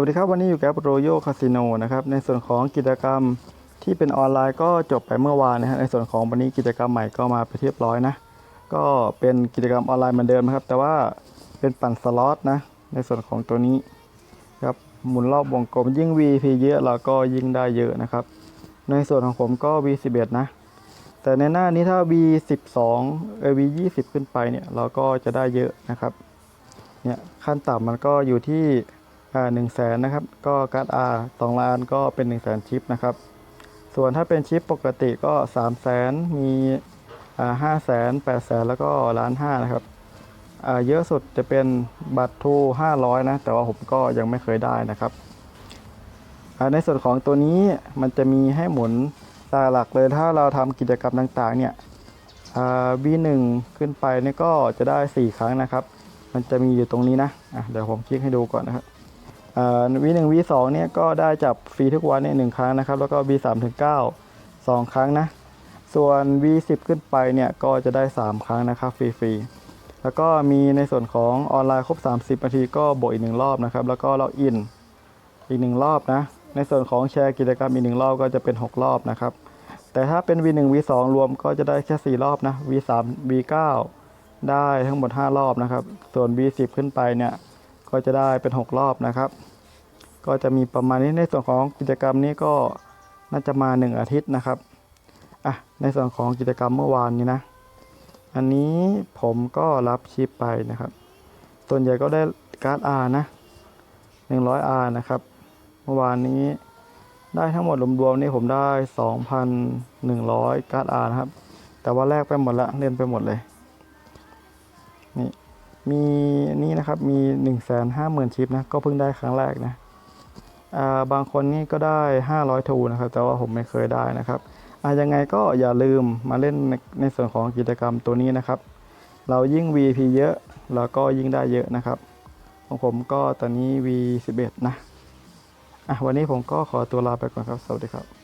วัสดีครับวันนี้อยู่กับโรโยคาสิโนนะครับในส่วนของกิจกรรมที่เป็นออนไลน์ก็จบไปเมื่อวานนะฮะในส่วนของวันนี้กิจกรรมใหม่ก็มาไปนที่เรียบร้อยนะ ก็เป็นกิจกรรมออนไลน์เหมือนเดิมนะครับ แต่ว่าเป็นปั่นสล็อตนะในส่วนของตัวนี้ครับหมุนรอบวงกลมยิ่ง VP เยอะเราก็ยิ่งได้เยอะนะครับ ในส่วนของผมก็ V11 นะ แต่ในหน้านี้ถ้า V12 เออ V20 ขึ้นไปเนี่ยเราก็จะได้เยอะนะครับเนี่ยขั้นต่ำมันก็อยู่ที่ หนึ่งแสนนะครับ ก็การ์ด R สองล้านก็เป็น1นึ่งแสนชิปนะครับ ส่วนถ้าเป็นชิปปกติก็3 0 0แสนมีห้าแสนแปดแสนแล้วก็ล้านห้านะครับเยอะสุดจะเป็นบัตรทูห้าร้อยนะ แต่ว่าผมก็ยังไม่เคยได้นะครับ ในส่วนของตัวนี้มันจะมีให้หมุนตาหลักเลยถ้าเราทำกิจกรรมต่างๆ เนี่ย V1 ขึ้นไปนี่ก็จะได้ 4 ครั้งนะครับ มันจะมีอยู่ตรงนี้นะะเดี๋ยวผมคลิกให้ดูก่อนนะครับ อ่า V1 V2 เนี่ยก็ได้จับฟรีทุกวันเนี่ยหนึ่งครั้งนะครับ แล้วก็ V3 ถึง9 2ครั้งนะ ส่วน V10 ขึ้นไปเนี่ยก็จะได้ 3 ครั้งนะครับฟรีๆแล้วก็มีในส่วนของออนไลน์ครบ 30นาทีก็บวกอีกหนึ่งรอบนะครับ แล้วก็ล็อกอินอีกหนึ่งรอบนะ ในส่วนของแชร์กิจกรรมอีกหนึ่งรอบก็จะเป็น 6 รอบนะครับ แต่ถ้าเป็น V1 V2 รวมก็จะได้แค่ 4 รอบนะ V3 V9 ได้ทั้งหมด 5 รอบนะครับ ส่วน V10 ขึ้นไปเนี่ยก็จะได้เป็น 6 รอบนะครับ ก็จะมีประมาณนี้ในส่วนของกิจกรรมนี้ก็น่าจะมา 1 อาทิตย์นะครับอะในส่วนของกิจกรรมเมื่อวานนี้นะ อันนี้ผมก็รับชิปไปนะครับ ส่วนใหญ่ก็ได้การ์ด R นะ 100 R นะครับ เมื่อวานนี้ได้ทั้งหมดรวมๆนี่ผมได้ 2,100 การ์ด R นะครับ แต่ว่าแลกไปหมดละเล่นไปหมดเลยนี่มีนี่นะครับมี 150,000 ชิปนะ ก็เพิ่งได้ครั้งแรกนะ บางคนนี่ก็ได้ 500ทูนะครับ แต่ว่าผมไม่เคยได้นะครับอ่ายังไงก็อย่าลืมมาเล่นในในส่วนของกิจกรรมตัวนี้นะครับ เรายิ่ง VP เยอะเราก็ยิ่งได้เยอะนะครับของผมก็ตอนนี้ V11 นะอะวันนี้ผมก็ขอตัวลาไปก่อนครับ สวัสดีครับ